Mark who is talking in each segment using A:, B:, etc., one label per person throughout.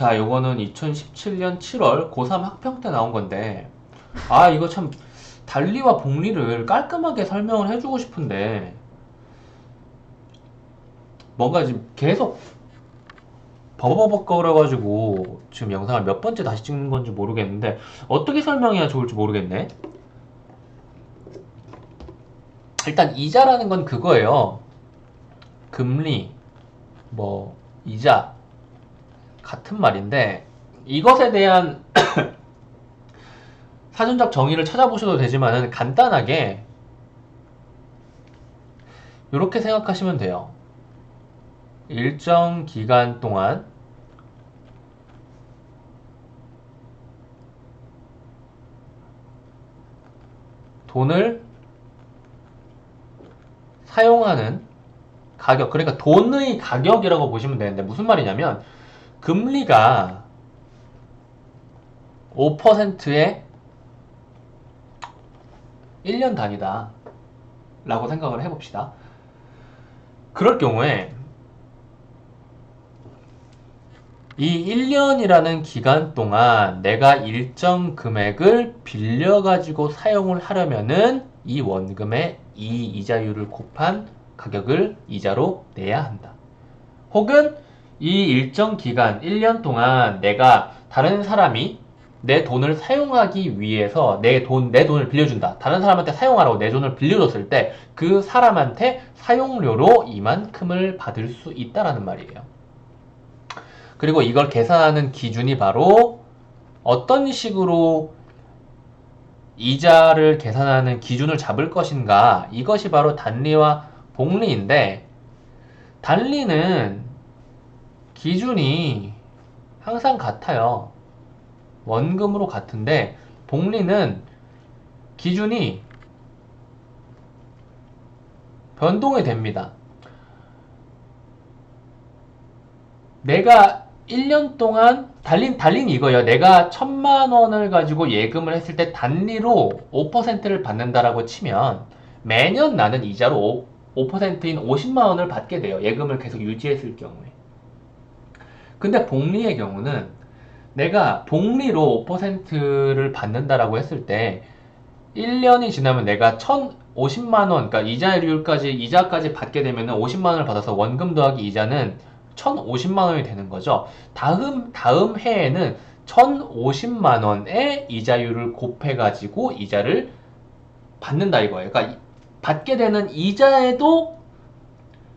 A: 자, 요거는 2017년 7월 고3 학평 때 나온 건데, 아, 이거 참, 달리와 복리를 깔끔하게 설명을 해주고 싶은데, 뭔가 지금 계속 버벅버벅거려가지고, 지금 영상을 몇 번째 다시 찍는 건지 모르겠는데, 어떻게 설명해야 좋을지 모르겠네. 일단, 이자라는 건 그거예요. 금리, 뭐, 이자, 같은 말인데 이것에 대한 사전적 정의를 찾아보셔도 되지만은 간단하게 이렇게 생각하시면 돼요. 일정 기간 동안 돈을 사용하는 가격, 그러니까 돈의 가격이라고 보시면 되는데 무슨 말이냐면 금리가 5%의 1년 단위다. 라고 생각을 해봅시다. 그럴 경우에 이 1년이라는 기간 동안 내가 일정 금액을 빌려가지고 사용을 하려면은 이 원금의 이 이자율을 곱한 가격을 이자로 내야 한다. 혹은 이 일정 기간, 1년 동안 내가 다른 사람이 내 돈을 사용하기 위해서 내 돈, 내 돈을 빌려준다. 다른 사람한테 사용하라고 내 돈을 빌려줬을 때 그 사람한테 사용료로 이만큼을 받을 수 있다라는 말이에요. 그리고 이걸 계산하는 기준이 바로 어떤 식으로 이자를 계산하는 기준을 잡을 것인가 이것이 바로 단리와 복리인데 단리는 기준이 항상 같아요. 원금으로 같은데 복리는 기준이 변동이 됩니다. 내가 1년 동안 달린 달린 이거예요. 내가 천만 원을 가지고 예금을 했을 때 단리로 5%를 받는다라고 치면 매년 나는 이자로 5, 5%인 50만 원을 받게 돼요. 예금을 계속 유지했을 경우에. 근데 복리의 경우는 내가 복리로 5%를 받는다라고 했을 때 1년이 지나면 내가 1,050만 원, 그러니까 이자율까지 이자까지 받게 되면은 50만 원을 받아서 원금 더하기 이자는 1,050만 원이 되는 거죠. 다음 다음 해에는 1,050만 원의 이자율을 곱해 가지고 이자를 받는다 이거예요. 그러니까 이- 받게 되는 이자에도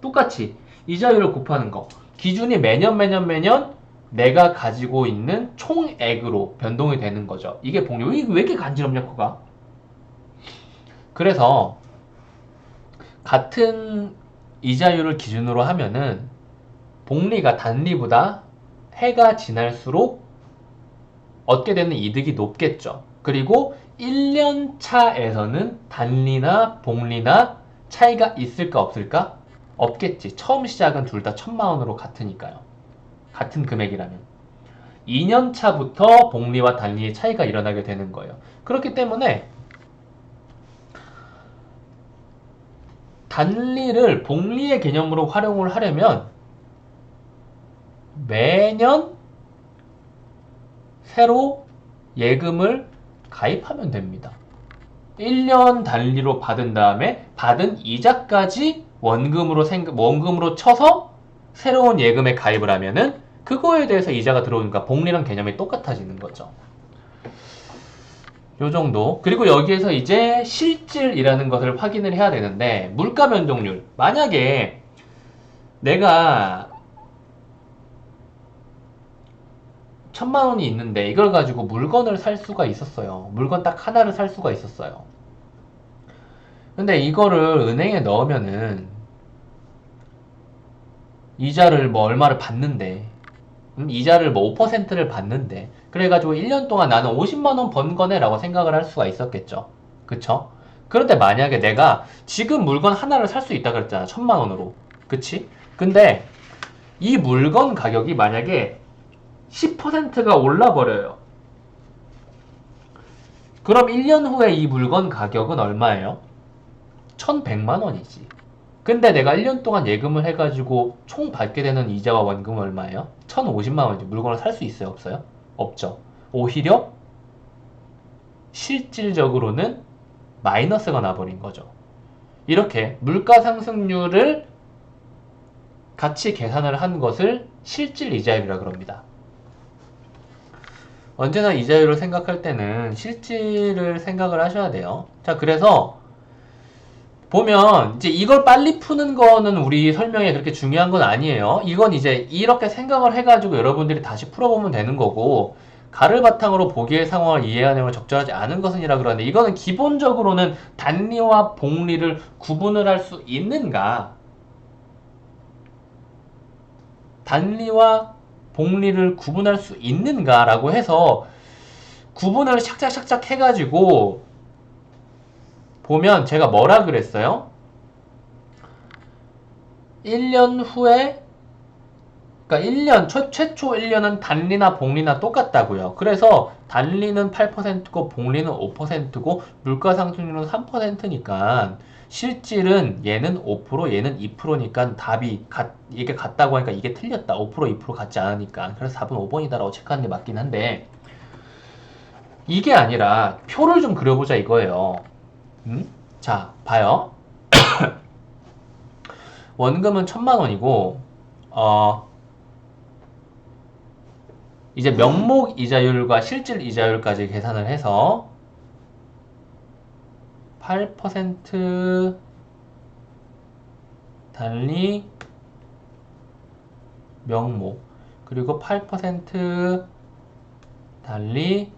A: 똑같이 이자율을 곱하는 거. 기준이 매년 매년 매년 내가 가지고 있는 총액으로 변동이 되는 거죠. 이게 복리. 이게 왜 이렇게 간지럽냐, 코가? 그래서 같은 이자율을 기준으로 하면은 복리가 단리보다 해가 지날수록 얻게 되는 이득이 높겠죠. 그리고 1년 차에서는 단리나 복리나 차이가 있을까 없을까? 없겠지. 처음 시작은 둘 다 천만 원으로 같으니까요. 같은 금액이라면. 2년 차부터 복리와 단리의 차이가 일어나게 되는 거예요. 그렇기 때문에 단리를 복리의 개념으로 활용을 하려면 매년 새로 예금을 가입하면 됩니다. 1년 단리로 받은 다음에 받은 이자까지 원금으로 생 원금으로 쳐서 새로운 예금에 가입을 하면은 그거에 대해서 이자가 들어오니까 복리랑 개념이 똑같아지는 거죠. 요 정도. 그리고 여기에서 이제 실질이라는 것을 확인을 해야 되는데 물가 변동률. 만약에 내가 천만 원이 있는데 이걸 가지고 물건을 살 수가 있었어요. 물건 딱 하나를 살 수가 있었어요. 근데 이거를 은행에 넣으면은 이자를 뭐 얼마를 받는데 음, 이자를 뭐 5%를 받는데 그래가지고 1년 동안 나는 50만 원 번 거네 라고 생각을 할 수가 있었겠죠. 그쵸? 그런데 만약에 내가 지금 물건 하나를 살 수 있다 그랬잖아. 천만 원으로. 그치? 근데 이 물건 가격이 만약에 10%가 올라버려요. 그럼 1년 후에 이 물건 가격은 얼마예요? 1100만 원이지. 근데 내가 1년 동안 예금을 해가지고 총 받게 되는 이자와 원금은 얼마예요? 1,050만 원이지. 물건을 살 수 있어요? 없어요? 없죠. 오히려 실질적으로는 마이너스가 나버린 거죠. 이렇게 물가 상승률을 같이 계산을 한 것을 실질 이자율이라 그럽니다. 언제나 이자율을 생각할 때는 실질을 생각을 하셔야 돼요. 자, 그래서 보면 이제 이걸 빨리 푸는 거는 우리 설명에 그렇게 중요한 건 아니에요. 이건 이제 이렇게 생각을 해가지고 여러분들이 다시 풀어보면 되는 거고 가를 바탕으로 보기의 상황을 이해하는 걸 적절하지 않은 것은 이라 그러는데 이거는 기본적으로는 단리와 복리를 구분을 할 수 있는가? 단리와 복리를 구분할 수 있는가라고 해서 구분을 샥샥샥샥 해가지고 보면 제가 뭐라 그랬어요? 1년 후에 그러니까 1년 최, 최초 1년은 단리나 복리나 똑같다고요. 그래서 단리는 8%고 복리는 5%고 물가 상승률은 3%니까 실질은 얘는 5% 얘는 2%니까 답이 같, 이게 같다고 하니까 이게 틀렸다. 5% 2% 같지 않으니까. 그래서 답은 5번이다라고 체크하는 게 맞긴 한데 이게 아니라 표를 좀 그려보자 이거예요. 음? 자, 봐요. 원금은 천만 원이고 어 이제 명목 이자율과 실질 이자율까지 계산을 해서 8% 달리 명목 그리고 8% 달리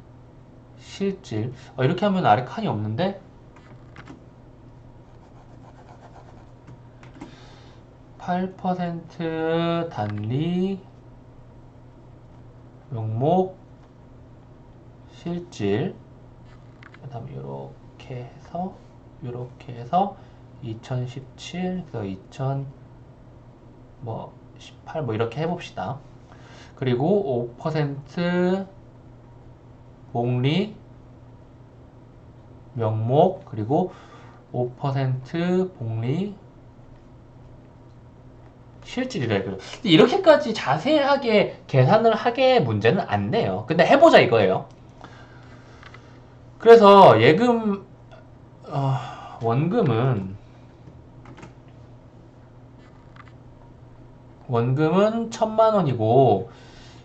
A: 실질 어, 이렇게 하면 아래 칸이 없는데 8% 달리 명목 실질 그 다음에 이렇게 해서 이렇게 해서 2017 그래서 2000뭐18뭐 이렇게 해봅시다. 그리고 5% 복리 명목 그리고 5% 복리 실질이라 이거예요. 근데 이렇게까지 자세하게 계산을 하게 문제는 안 내요. 근데 해보자 이거예요. 그래서 예금 어, 원금은 원금은 천만 원이고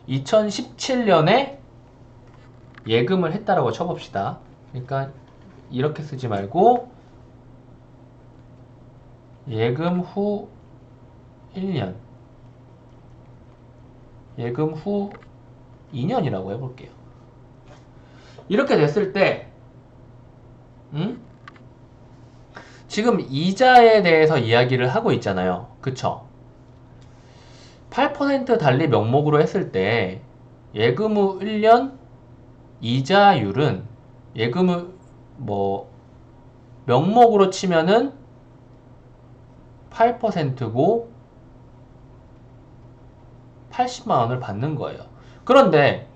A: 2017년에 예금을 했다라고 쳐봅시다. 그러니까 이렇게 쓰지 말고 예금 후 1년 예금 후 2년이라고 해볼게요. 이렇게 됐을 때 음? 지금 이자에 대해서 이야기를 하고 있잖아요. 그쵸? 8% 달리 명목으로 했을 때 예금 후 1년 이자율은 예금 후뭐 명목으로 치면은 8%고 80만 원을 받는 거예요. 그런데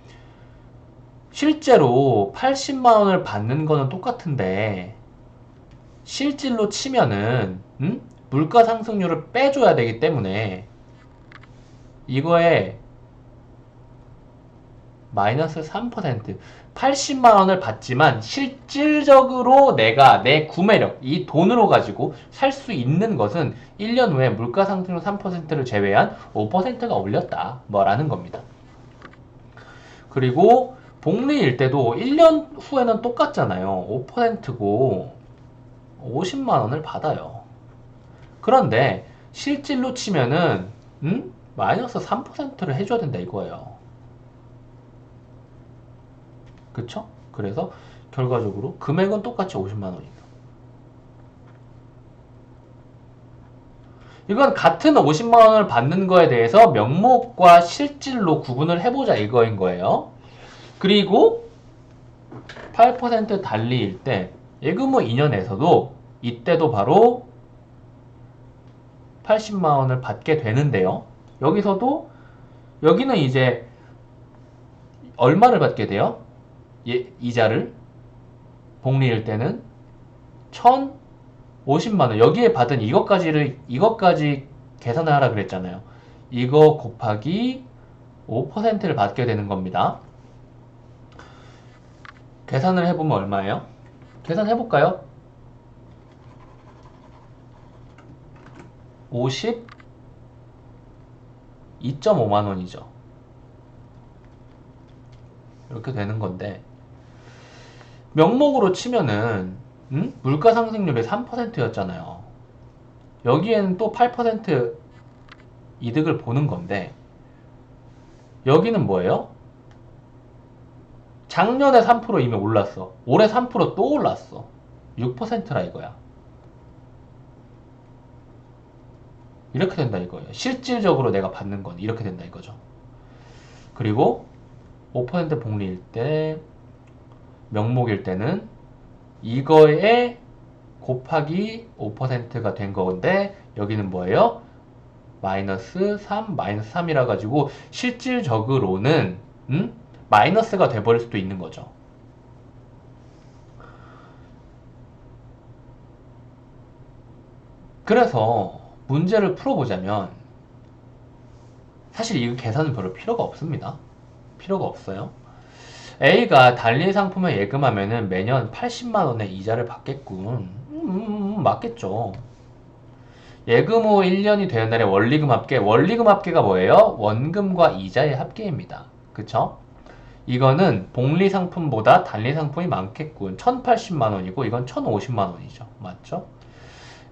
A: 실제로 80만 원을 받는 거는 똑같은데 실질로 치면은 음? 물가 상승률을 빼줘야 되기 때문에 이거에 마이너스 3% 80만 원을 받지만 실질적으로 내가 내 구매력 이 돈으로 가지고 살 수 있는 것은 1년 후에 물가 상승률 3%를 제외한 5%가 올렸다 뭐라는 겁니다. 그리고 복리일 때도 1년 후에는 똑같잖아요. 5%고 50만 원을 받아요. 그런데 실질로 치면은 음? 마이너스 3%를 해줘야 된다 이거예요. 그쵸? 그래서 결과적으로 금액은 똑같이 50만 원입니다. 이건 같은 50만 원을 받는 거에 대해서 명목과 실질로 구분을 해보자 이거인 거예요. 그리고 8% 달리일 때 예금 후 2년에서도 이때도 바로 80만 원을 받게 되는데요. 여기서도 여기는 이제 얼마를 받게 돼요? 예, 이자를 복리일 때는 1,500만 50만원. 여기에 받은 이것까지를, 이것까지 계산을 하라 그랬잖아요. 이거 곱하기 5%를 받게 되는 겁니다. 계산을 해보면 얼마예요? 계산해볼까요? 50, 2.5만 원이죠. 이렇게 되는 건데 명목으로 치면은 음? 물가 상승률이 3%였잖아요. 여기에는 또 8% 이득을 보는 건데 여기는 뭐예요? 작년에 3% 이미 올랐어. 올해 3%또 올랐어. 6%라 이거야. 이렇게 된다 이거예요. 실질적으로 내가 받는 건 이렇게 된다 이거죠. 그리고 5% 복리일 때 명목일 때는 이거에 곱하기 5%가 된 건데 여기는 뭐예요? 마이너스 3, 마이너스 3이라 가지고 실질적으로는 음? 마이너스가 돼버릴 수도 있는 거죠. 그래서 문제를 풀어보자면 사실 이 계산은 별로 필요가 없습니다. 필요가 없어요. A가 달리 상품에 예금하면은 매년 80만 원의 이자를 받겠군. 음, 맞겠죠. 예금 후 1년이 되는 날의 원리금 합계. 원리금 합계가 뭐예요? 원금과 이자의 합계입니다. 그쵸? 이거는 복리 상품보다 달리 상품이 많겠군. 1080만 원이고 이건 1050만 원이죠. 맞죠?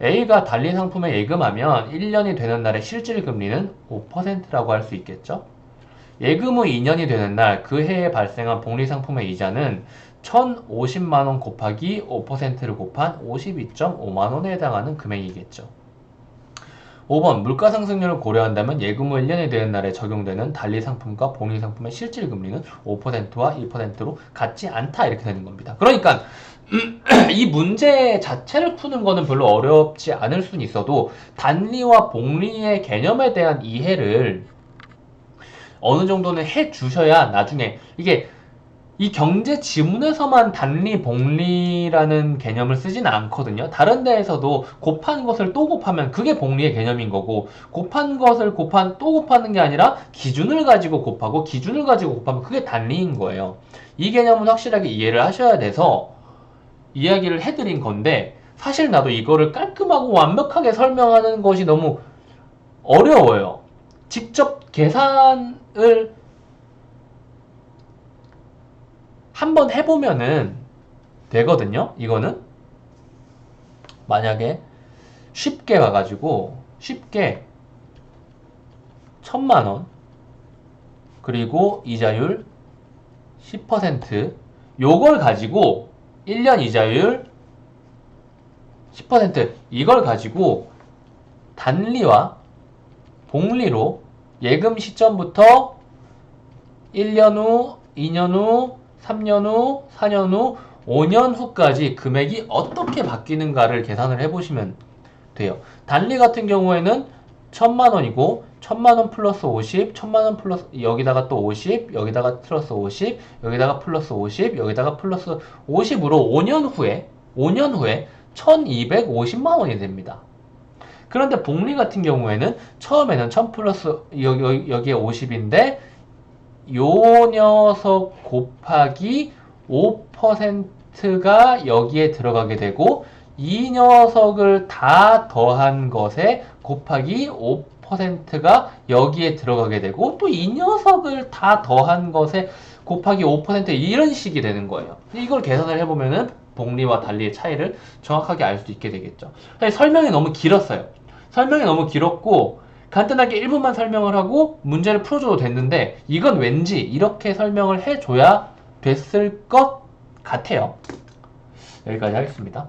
A: A가 달리 상품에 예금하면 1년이 되는 날의 실질 금리는 5%라고 할 수 있겠죠? 예금 후 2년이 되는 날 그 해에 발생한 복리 상품의 이자는 1,050만 원 곱하기 5%를 곱한 52.5만 원에 해당하는 금액이겠죠. 5번 물가 상승률을 고려한다면 예금 후 1년이 되는 날에 적용되는 달리 상품과 복리 상품의 실질 금리는 5%와 2%로 같지 않다 이렇게 되는 겁니다. 그러니까 이 문제 자체를 푸는 거는 별로 어렵지 않을 수는 있어도 단리와 복리의 개념에 대한 이해를 어느 정도는 해 주셔야 나중에 이게 이 경제 지문에서만 단리, 복리라는 개념을 쓰지는 않거든요. 다른 데에서도 곱한 것을 또 곱하면 그게 복리의 개념인 거고 곱한 것을 곱한 또 곱하는 게 아니라 기준을 가지고 곱하고 기준을 가지고 곱하면 그게 단리인 거예요. 이 개념은 확실하게 이해를 하셔야 돼서 이야기를 해드린 건데 사실 나도 이거를 깔끔하고 완벽하게 설명하는 것이 너무 어려워요. 직접 계산을 한번 해보면은 되거든요. 이거는 만약에 쉽게 와가지고 쉽게 천만 원 그리고 이자율 10% 요걸 가지고 1년 이자율 10% 이걸 가지고 단리와 복리로 예금 시점부터 1년 후, 2년 후, 3년 후, 4년 후, 5년 후까지 금액이 어떻게 바뀌는가를 계산을 해보시면 돼요. 단리 같은 경우에는 1000만 원이고 1000만 원 플러스 50, 1000만 원 플러스 여기다가 또 50, 여기다가 플러스 50, 여기다가 플러스 50, 여기다가 플러스 50으로 5년 후에 5년 후에 1250만 원이 됩니다. 그런데 복리 같은 경우에는 처음에는 1000 플러스 여기, 여기에 50인데 요 녀석 곱하기 5%가 여기에 들어가게 되고 이 녀석을 다 더한 것에 곱하기 5%가 여기에 들어가게 되고 또 이 녀석을 다 더한 것에 곱하기 5% 이런 식이 되는 거예요. 이걸 계산을 해보면은 복리와 달리의 차이를 정확하게 알 수 있게 되겠죠. 설명이 너무 길었어요. 설명이 너무 길었고 간단하게 1분만 설명을 하고 문제를 풀어줘도 됐는데 이건 왠지 이렇게 설명을 해줘야 됐을 것 같아요. 여기까지 하겠습니다.